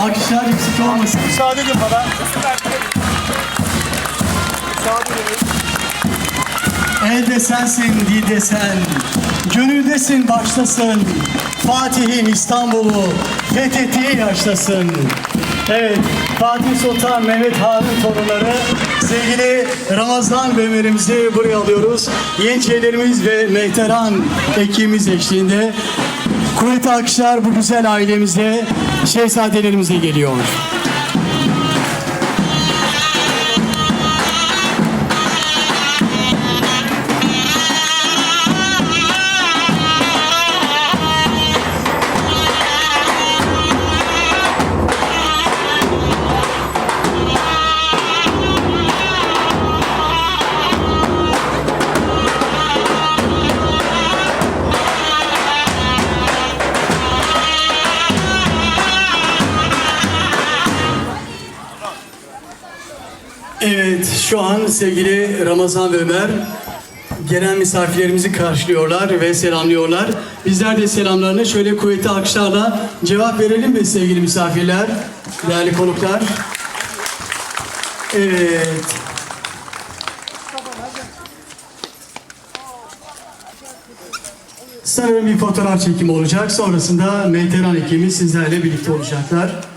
Alkışlar eksik olmasın. Müsaade edin bana. Müsaade edin. Elde sensin, dilde sen. Gönüldesin, baştasın. Fatih'in İstanbul'u fethettiği yaştasın. Evet, Fatih Sultan Mehmet Han'ın torunları sevgili Ramazan ve Ömer'imizi buraya alıyoruz. Yeniçerilerimiz ve Mehteran ekibimiz eşliğinde kuvvetli alkışlar bu güzel ailemize, şehzadelerimize geliyor. Evet, şu an sevgili Ramazan ve Ömer gelen misafirlerimizi karşılıyorlar ve selamlıyorlar. Bizler de selamlarını şöyle kuvvetli alkışlarla cevap verelim mi sevgili misafirler, değerli konuklar? Evet. Sanırım bir fotoğraf çekimi olacak. Sonrasında Mehteran ekibimiz sizlerle birlikte olacaklar.